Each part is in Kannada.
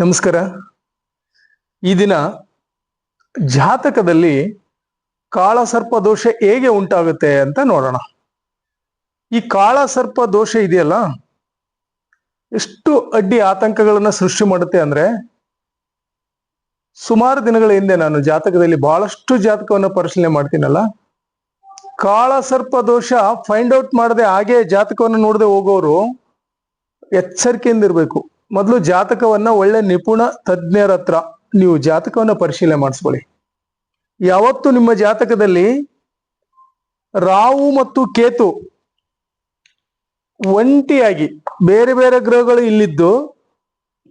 ನಮಸ್ಕಾರ. ಈ ದಿನ ಜಾತಕದಲ್ಲಿ ಕಾಳಸರ್ಪ ದೋಷ ಹೇಗೆ ಉಂಟಾಗುತ್ತೆ ಅಂತ ನೋಡೋಣ. ಈ ಕಾಳಸರ್ಪ ದೋಷ ಇದೆಯಲ್ಲ, ಎಷ್ಟು ಅಡ್ಡಿ ಆತಂಕಗಳನ್ನ ಸೃಷ್ಟಿ ಮಾಡುತ್ತೆ ಅಂದ್ರೆ, ಸುಮಾರು ದಿನಗಳ ಹಿಂದೆ ನಾನು ಜಾತಕದಲ್ಲಿ ಬಹಳಷ್ಟು ಜಾತಕವನ್ನು ಪರಿಶೀಲನೆ ಮಾಡ್ತೀನಲ್ಲ, ಕಾಳಸರ್ಪ ದೋಷ ಫೈಂಡ್ ಔಟ್ ಮಾಡದೆ ಹಾಗೆ ಜಾತಕವನ್ನು ನೋಡದೆ ಹೋಗೋರು ಎಚ್ಚರಿಕೆಯಿಂದ ಇರಬೇಕು. ಮೊದಲು ಜಾತಕವನ್ನ ಒಳ್ಳೆ ನಿಪುಣ ತಜ್ಞರ ಹತ್ರ ನೀವು ಜಾತಕವನ್ನ ಪರಿಶೀಲನೆ ಮಾಡಿಸ್ಕೊಳ್ಳಿ. ಯಾವತ್ತು ನಿಮ್ಮ ಜಾತಕದಲ್ಲಿ ರಾಹು ಮತ್ತು ಕೇತು ಒಂಟಿಯಾಗಿ ಬೇರೆ ಬೇರೆ ಗ್ರಹಗಳು ಇಲ್ಲಿದ್ದು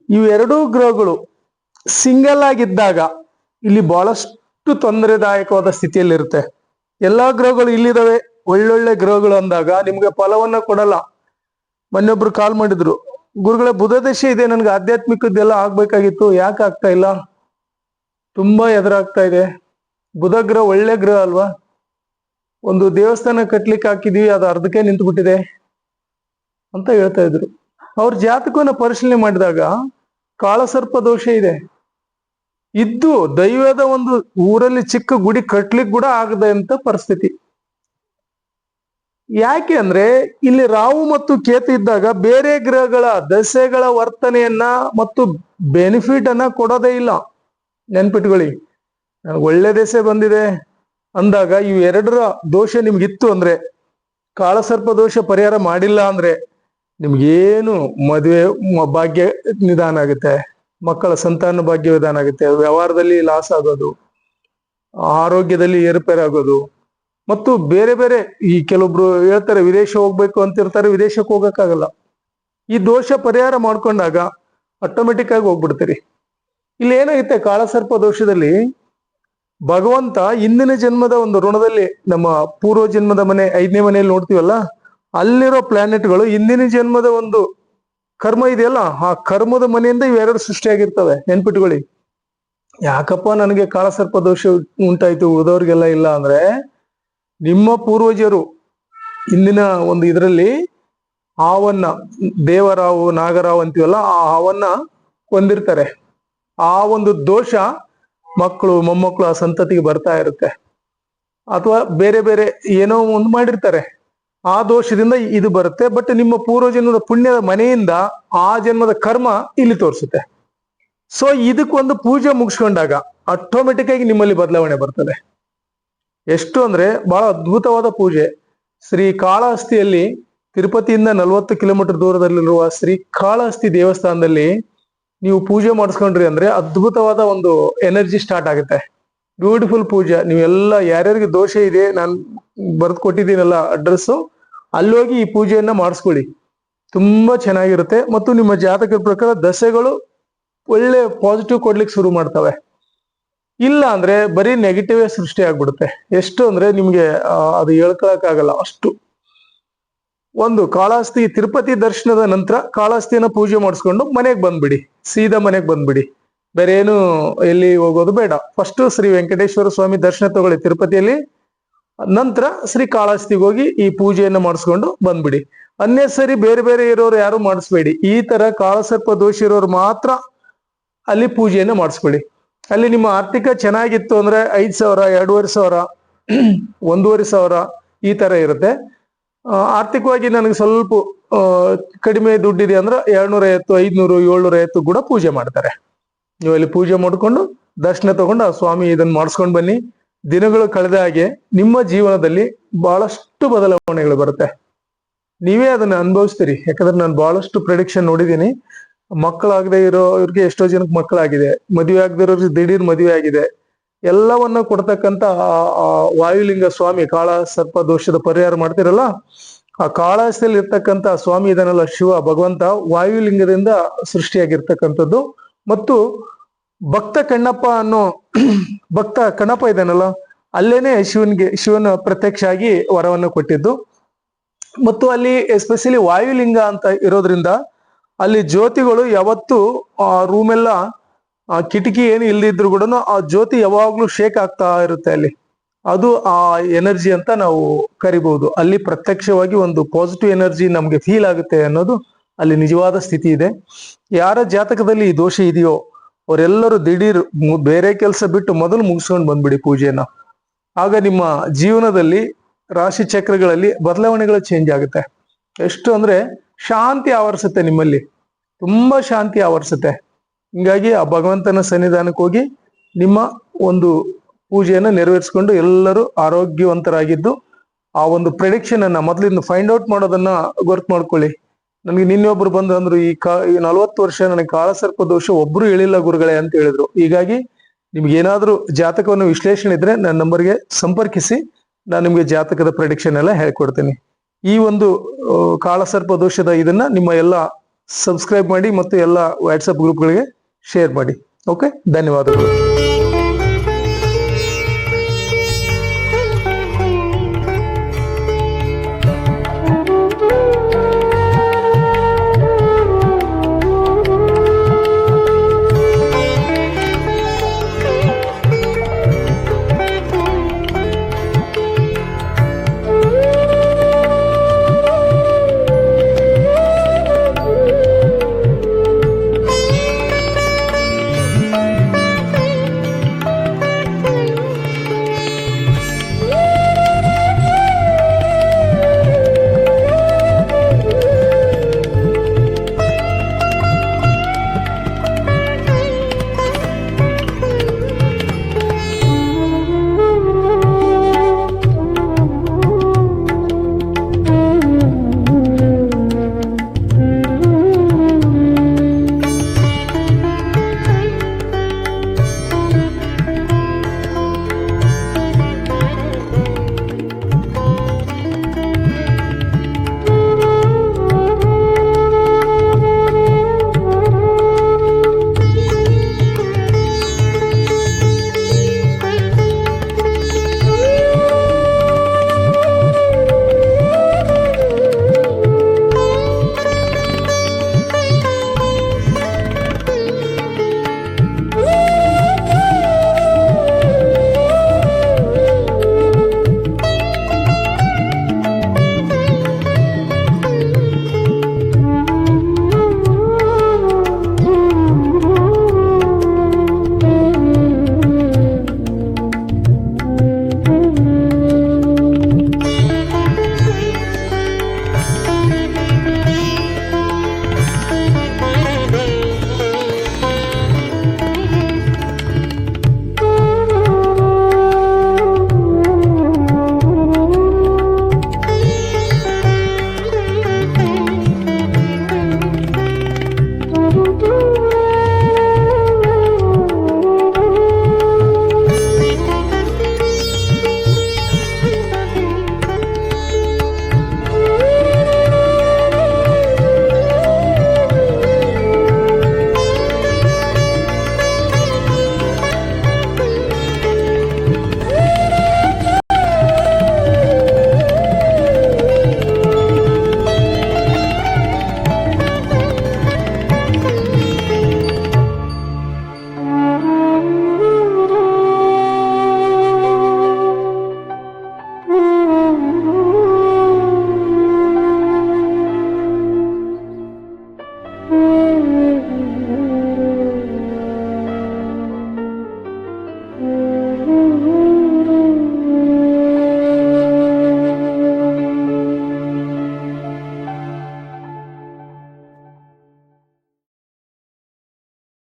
ಇವೆರಡೂ ಗ್ರಹಗಳು ಸಿಂಗಲ್ ಆಗಿದ್ದಾಗ ಇಲ್ಲಿ ಬಹಳಷ್ಟು ತೊಂದರೆದಾಯಕವಾದ ಸ್ಥಿತಿಯಲ್ಲಿರುತ್ತೆ. ಎಲ್ಲಾ ಗ್ರಹಗಳು ಇಲ್ಲಿದ್ದಾವೆ, ಒಳ್ಳೊಳ್ಳೆ ಗ್ರಹಗಳು ಅಂದಾಗ ನಿಮ್ಗೆ ಫಲವನ್ನ ಕೊಡಲ್ಲ. ಮೊನ್ನೊಬ್ರು ಕಾಲ್ ಮಾಡಿದ್ರು ಗುರುಗಳ, ಬುಧದಶೆ ಇದೆ, ನನ್ಗೆ ಆಧ್ಯಾತ್ಮಿಕದ್ದೆಲ್ಲ ಆಗ್ಬೇಕಾಗಿತ್ತು. ಯಾಕೆ ಆಗ್ತಾ ಇಲ್ಲ? ತುಂಬಾ ಎದುರಾಗ್ತಾ ಇದೆ. ಬುಧ ಗ್ರಹ ಒಳ್ಳೆ ಗ್ರಹ ಅಲ್ವಾ? ಒಂದು ದೇವಸ್ಥಾನ ಕಟ್ಲಿಕ್ಕೆ ಹಾಕಿದೀವಿ, ಅದು ಅರ್ಧಕ್ಕೆ ನಿಂತು ಬಿಟ್ಟಿದೆ ಅಂತ ಹೇಳ್ತಾ ಇದ್ರು. ಅವ್ರ ಜಾತಕವನ್ನು ಪರಿಶೀಲನೆ ಮಾಡಿದಾಗ ಕಾಳಸರ್ಪ ದೋಷ ಇದೆ. ಇದ್ದು ದೈವದ ಒಂದು ಊರಲ್ಲಿ ಚಿಕ್ಕ ಗುಡಿ ಕಟ್ಲಿಕ್ ಕೂಡ ಆಗದೆ ಅಂತ ಪರಿಸ್ಥಿತಿ. ಯಾಕೆ ಅಂದ್ರೆ ಇಲ್ಲಿ ರಾಹು ಮತ್ತು ಕೇತು ಇದ್ದಾಗ ಬೇರೆ ಗ್ರಹಗಳ ದಶೆಗಳ ವರ್ತನೆಯನ್ನ ಮತ್ತು ಬೆನಿಫಿಟ್ ಅನ್ನ ಕೊಡೋದೇ ಇಲ್ಲ. ನೆನ್ಪಿಟ್ಕೊಳ್ಳಿ. ನನಗೆ ಒಳ್ಳೆ ದೆಸೆ ಬಂದಿದೆ ಅಂದಾಗ ಇವು ಎರಡರ ದೋಷ ನಿಮ್ಗಿತ್ತು ಅಂದ್ರೆ, ಕಾಳಸರ್ಪ ದೋಷ ಪರಿಹಾರ ಮಾಡಿಲ್ಲ ಅಂದ್ರೆ ನಿಮ್ಗೇನು ಮದುವೆ ಭಾಗ್ಯ ನಿಧಾನ ಆಗುತ್ತೆ, ಮಕ್ಕಳ ಸಂತಾನ ಭಾಗ್ಯ ವಿಧಾನ ಆಗುತ್ತೆ, ವ್ಯವಹಾರದಲ್ಲಿ ಲಾಸ್ ಆಗೋದು, ಆರೋಗ್ಯದಲ್ಲಿ ಏರುಪೇರಾಗೋದು ಮತ್ತು ಬೇರೆ ಬೇರೆ ಈ ಕೆಲವೊಬ್ರು ಹೇಳ್ತಾರೆ ವಿದೇಶ ಹೋಗ್ಬೇಕು ಅಂತ ಇರ್ತಾರೆ, ವಿದೇಶಕ್ಕೆ ಹೋಗಕ್ಕಾಗಲ್ಲ. ಈ ದೋಷ ಪರಿಹಾರ ಮಾಡ್ಕೊಂಡಾಗ ಆಟೋಮೆಟಿಕ್ ಆಗಿ ಹೋಗ್ಬಿಡ್ತೀರಿ. ಇಲ್ಲಿ ಏನಾಗುತ್ತೆ, ಕಾಳಸರ್ಪ ದೋಷದಲ್ಲಿ ಭಗವಂತ ಹಿಂದಿನ ಜನ್ಮದ ಒಂದು ಋಣದಲ್ಲಿ, ನಮ್ಮ ಪೂರ್ವ ಜನ್ಮದ ಮನೆ, ಐದನೇ ಮನೆಯಲ್ಲಿ ನೋಡ್ತೀವಲ್ಲ, ಅಲ್ಲಿರೋ ಪ್ಲಾನೆಟ್ಗಳು ಹಿಂದಿನ ಜನ್ಮದ ಒಂದು ಕರ್ಮ ಇದೆಯಲ್ಲ, ಆ ಕರ್ಮದ ಮನೆಯಿಂದ ಇವೆರಡು ಸೃಷ್ಟಿಯಾಗಿರ್ತವೆ. ನೆನ್ಪಿಟ್ಕೊಳ್ಳಿ. ಯಾಕಪ್ಪ ನನಗೆ ಕಾಳಸರ್ಪ ದೋಷ ಉಂಟಾಯ್ತು, ಉಳಿದವ್ರಿಗೆಲ್ಲ ಇಲ್ಲ ಅಂದ್ರೆ ನಿಮ್ಮ ಪೂರ್ವಜರು ಇಂದಿನ ಒಂದು ಇದರಲ್ಲಿ ಹಾವನ್ನ ದೇವರಾವು, ನಾಗರಾವ್ ಅಂತೀವಲ್ಲ, ಆ ಹಾವನ್ನ ಹೊಂದಿರ್ತಾರೆ ಆ ಒಂದು ದೋಷ ಮಕ್ಕಳು, ಮೊಮ್ಮಕ್ಕಳು, ಆ ಸಂತತಿಗೆ ಬರ್ತಾ ಇರುತ್ತೆ. ಅಥವಾ ಬೇರೆ ಬೇರೆ ಏನೋ ಒಂದು ಮಾಡಿರ್ತಾರೆ. ಆ ದೋಷದಿಂದ ಇದು ಬರುತ್ತೆ. ಬಟ್ ನಿಮ್ಮ ಪೂರ್ವಜನ್ಮದ ಪುಣ್ಯದ ಮನೆಯಿಂದ ಆ ಜನ್ಮದ ಕರ್ಮ ಇಲ್ಲಿ ತೋರಿಸುತ್ತೆ. ಸೊ ಇದಕ್ಕೊಂದು ಪೂಜೆ ಮುಗಿಸ್ಕೊಂಡಾಗ ಆಟೋಮೆಟಿಕ್ ಆಗಿ ನಿಮ್ಮಲ್ಲಿ ಬದಲಾವಣೆ ಬರ್ತದೆ. ಎಷ್ಟು ಅಂದ್ರೆ ಬಹಳ ಅದ್ಭುತವಾದ ಪೂಜೆ. ಶ್ರೀ ಕಾಳಹಸ್ತಿಯಲ್ಲಿ ತಿರುಪತಿಯಿಂದ ನಲವತ್ತು ಕಿಲೋಮೀಟರ್ ದೂರದಲ್ಲಿರುವ ಶ್ರೀ ಕಾಳಹಸ್ತಿ ದೇವಸ್ಥಾನದಲ್ಲಿ ನೀವು ಪೂಜೆ ಮಾಡಿಸ್ಕೊಂಡ್ರಿ ಅಂದ್ರೆ ಅದ್ಭುತವಾದ ಒಂದು ಎನರ್ಜಿ ಸ್ಟಾರ್ಟ್ ಆಗುತ್ತೆ. ಬ್ಯೂಟಿಫುಲ್ ಪೂಜೆ. ನೀವೆಲ್ಲ ಯಾರ್ಯಾರಿಗೆ ದೋಷ ಇದೆ, ನಾನು ಬರೆದು ಕೊಟ್ಟಿದ್ದೀನಲ್ಲ ಅಡ್ರೆಸ್ಸು ಅಲ್ಲೋಗಿ ಈ ಪೂಜೆಯನ್ನ ಮಾಡಿಸ್ಕೊಳ್ಳಿ. ತುಂಬಾ ಚೆನ್ನಾಗಿರುತ್ತೆ. ಮತ್ತು ನಿಮ್ಮ ಜಾತಕದ ಪ್ರಕಾರ ದಸೆಗಳು ಒಳ್ಳೆ ಪಾಸಿಟಿವ್ ಕೊಡ್ಲಿಕ್ಕೆ ಶುರು ಮಾಡ್ತವೆ. ಇಲ್ಲ ಅಂದ್ರೆ ಬರೀ ನೆಗೆಟಿವ್ ಸೃಷ್ಟಿ ಆಗ್ಬಿಡುತ್ತೆ. ಎಷ್ಟು ಅಂದ್ರೆ ನಿಮ್ಗೆ ಅದು ಹೇಳ್ಕೊಳಕ್ ಆಗಲ್ಲ, ಅಷ್ಟು. ಒಂದು ಕಾಳಾಸ್ತಿ ತಿರುಪತಿ ದರ್ಶನದ ನಂತರ ಕಾಳಾಸ್ತಿಯನ್ನ ಪೂಜೆ ಮಾಡಿಸ್ಕೊಂಡು ಮನೆಗೆ ಬಂದ್ಬಿಡಿ. ಸೀದಾ ಮನೆಗೆ ಬಂದ್ಬಿಡಿ. ಬೇರೆ ಏನು ಎಲ್ಲಿ ಹೋಗೋದು ಬೇಡ. ಫಸ್ಟ್ ಶ್ರೀ ವೆಂಕಟೇಶ್ವರ ಸ್ವಾಮಿ ದರ್ಶನ ತಗೊಳ್ಳಿ ತಿರುಪತಿಯಲ್ಲಿ. ನಂತರ ಶ್ರೀ ಕಾಳಾಸ್ತಿಗೆ ಹೋಗಿ ಈ ಪೂಜೆಯನ್ನು ಮಾಡಿಸ್ಕೊಂಡು ಬಂದ್ಬಿಡಿ. ಅನ್ನೆಸರಿ ಬೇರೆ ಬೇರೆ ಇರೋರು ಯಾರು ಮಾಡಿಸ್ಬೇಡಿ. ಈ ತರ ಕಾಳಸರ್ಪ ದೋಷ ಇರೋರು ಮಾತ್ರ ಅಲ್ಲಿ ಪೂಜೆಯನ್ನು ಮಾಡಿಸ್ಕೊಳ್ಳಿ ಅಲ್ಲಿ ನಿಮ್ಮ ಆರ್ಥಿಕ ಚೆನ್ನಾಗಿತ್ತು ಅಂದ್ರೆ ಐದ್ ಸಾವಿರ, ಎರಡೂವರೆ ಸಾವಿರ, ಒಂದೂವರೆ ಸಾವಿರ ಈ ತರ ಇರುತ್ತೆ. ಆರ್ಥಿಕವಾಗಿ ನನಗೆ ಸ್ವಲ್ಪ ಕಡಿಮೆ ದುಡ್ಡಿದೆ ಅಂದ್ರೆ ಎರಡ್ನೂರ ಐವತ್ತು, ಐದ್ನೂರು, ಏಳ್ನೂರ ಐವತ್ತು ಕೂಡ ಪೂಜೆ ಮಾಡ್ತಾರೆ. ನೀವು ಅಲ್ಲಿ ಪೂಜೆ ಮಾಡಿಕೊಂಡು ದರ್ಶನ ತಗೊಂಡು ಆ ಸ್ವಾಮಿ ಇದನ್ನ ಮಾಡಿಸ್ಕೊಂಡು ಬನ್ನಿ. ದಿನಗಳು ಕಳೆದ ಹಾಗೆ ನಿಮ್ಮ ಜೀವನದಲ್ಲಿ ಬಹಳಷ್ಟು ಬದಲಾವಣೆಗಳು ಬರುತ್ತೆ. ನೀವೇ ಅದನ್ನ ಅನುಭವಿಸ್ತೀರಿ. ಯಾಕಂದ್ರೆ ನಾನು ಬಹಳಷ್ಟು ಪ್ರೆಡಿಕ್ಷನ್ ನೋಡಿದ್ದೀನಿ. ಮಕ್ಕಳಾಗದೆ ಇರೋ, ಇವ್ರಿಗೆ ಎಷ್ಟೋ ಜನಕ್ಕೆ ಮಕ್ಕಳಾಗಿದೆ. ಮದುವೆ ಆಗದಿರೋರಿಗೆ ದಿಢೀರ್ ಮದುವೆ ಆಗಿದೆ. ಎಲ್ಲವನ್ನ ಕೊಡ್ತಕ್ಕಂತ ವಾಯುಲಿಂಗ ಸ್ವಾಮಿ, ಕಾಳ, ಸರ್ಪ, ದೋಷದ ಪರಿಹಾರ ಮಾಡ್ತಿರಲ್ಲ? ಆ ಕಾಳಾಸದಲ್ಲಿ ಇರ್ತಕ್ಕಂತ ಸ್ವಾಮಿ ಇದನ್ನೆಲ್ಲ ಶಿವ, ಭಗವಂತ ವಾಯುಲಿಂಗದಿಂದ ಸೃಷ್ಟಿಯಾಗಿರ್ತಕ್ಕಂಥದ್ದು. ಮತ್ತು ಭಕ್ತ ಕಣ್ಣಪ್ಪ ಅನ್ನೋ, ಭಕ್ತ ಕಣ್ಣಪ್ಪ ಇದನ್ನಲ್ಲ ಅಲ್ಲೇನೆ ಶಿವನ್ಗೆ, ಶಿವನ ಪ್ರತ್ಯಕ್ಷ ಆಗಿ ವರವನ್ನು ಕೊಟ್ಟಿದ್ದು. ಮತ್ತು ಅಲ್ಲಿ ಎಸ್ಪೆಷಲಿ ವಾಯುಲಿಂಗ ಅಂತ ಇರೋದ್ರಿಂದ ಅಲ್ಲಿ ಜ್ಯೋತಿಗಳು ಯಾವತ್ತು ಆ ರೂಮ್ ಎಲ್ಲ ಆ ಕಿಟಕಿ ಏನು ಇಲ್ದಿದ್ರು ಕೂಡ ಆ ಜ್ಯೋತಿ ಯಾವಾಗ್ಲೂ ಶೇಕ್ ಆಗ್ತಾ ಇರುತ್ತೆ ಅಲ್ಲಿ. ಅದು ಆ ಎನರ್ಜಿ ಅಂತ ನಾವು ಕರಿಬಹುದು ಅಲ್ಲಿ ಪ್ರತ್ಯಕ್ಷವಾಗಿ ಒಂದು ಪಾಸಿಟಿವ್ ಎನರ್ಜಿ ನಮ್ಗೆ ಫೀಲ್ ಆಗುತ್ತೆ ಅನ್ನೋದು ಅಲ್ಲಿ ನಿಜವಾದ ಸ್ಥಿತಿ ಇದೆ. ಯಾರ ಜಾತಕದಲ್ಲಿ ಈ ದೋಷ ಇದೆಯೋ, ಅವರೆಲ್ಲರೂ ದಿಢೀರ್ ಬೇರೆ ಕೆಲಸ ಬಿಟ್ಟು ಮೊದಲು ಮುಗಿಸ್ಕೊಂಡು ಬಂದ್ಬಿಡಿ ಪೂಜೆನ. ಆಗ ನಿಮ್ಮ ಜೀವನದಲ್ಲಿ ರಾಶಿ ಚಕ್ರಗಳಲ್ಲಿ ಬದಲಾವಣೆಗಳು ಚೇಂಜ್ ಆಗುತ್ತೆ. ಎಷ್ಟು ಅಂದ್ರೆ ಶಾಂತಿ ಆವರಿಸುತ್ತೆ ನಿಮ್ಮಲ್ಲಿ. ತುಂಬಾ ಶಾಂತಿ ಆವರಿಸುತ್ತೆ. ಹಿಂಗಾಗಿ ಆ ಭಗವಂತನ ಸನ್ನಿಧಾನಕ್ಕೆ ಹೋಗಿ ನಿಮ್ಮ ಒಂದು ಪೂಜೆಯನ್ನು ನೆರವೇರಿಸಿಕೊಂಡು ಎಲ್ಲರೂ ಆರೋಗ್ಯವಂತರಾಗಿದ್ದು ಆ ಒಂದು ಪ್ರೆಡಿಕ್ಷನ್ ಅನ್ನ ಮೊದಲಿಂದ ಫೈಂಡ್ ಔಟ್ ಮಾಡೋದನ್ನ ಗೊರ್ತು ಮಾಡ್ಕೊಳ್ಳಿ. ನನಗೆ ನಿನ್ನೊಬ್ರು ಬಂದು ಅಂದ್ರು, ಈ ಕಾ, ಈ ನಲವತ್ತು ವರ್ಷ ನನಗೆ ಕಾಳಸರ್ಪ ದೋಷ ಒಬ್ರು ಹೇಳಿಲ್ಲ ಗುರುಗಳೇ ಅಂತ ಹೇಳಿದ್ರು. ಹೀಗಾಗಿ ನಿಮ್ಗೆ ಏನಾದ್ರೂ ಜಾತಕವನ್ನು ವಿಶ್ಲೇಷಣೆ ಇದ್ರೆ ನನ್ನ ನಂಬರ್ಗೆ ಸಂಪರ್ಕಿಸಿ, ನಾನು ನಿಮ್ಗೆ ಜಾತಕದ ಪ್ರೆಡಿಕ್ಷನ್ ಎಲ್ಲ ಹೇಳ್ಕೊಡ್ತೀನಿ. ಈ ಒಂದು ಕಾಳಸರ್ಪ ದೋಷದ ಇದನ್ನ ನಿಮ್ಮ ಎಲ್ಲ ಸಬ್ಸ್ಕ್ರೈಬ್ ಮಾಡಿ ಮತ್ತು ಎಲ್ಲ ವಾಟ್ಸಪ್ ಗ್ರೂಪ್ಗಳಿಗೆ ಶೇರ್ ಮಾಡಿ. ಓಕೆ ಧನ್ಯವಾದಗಳು.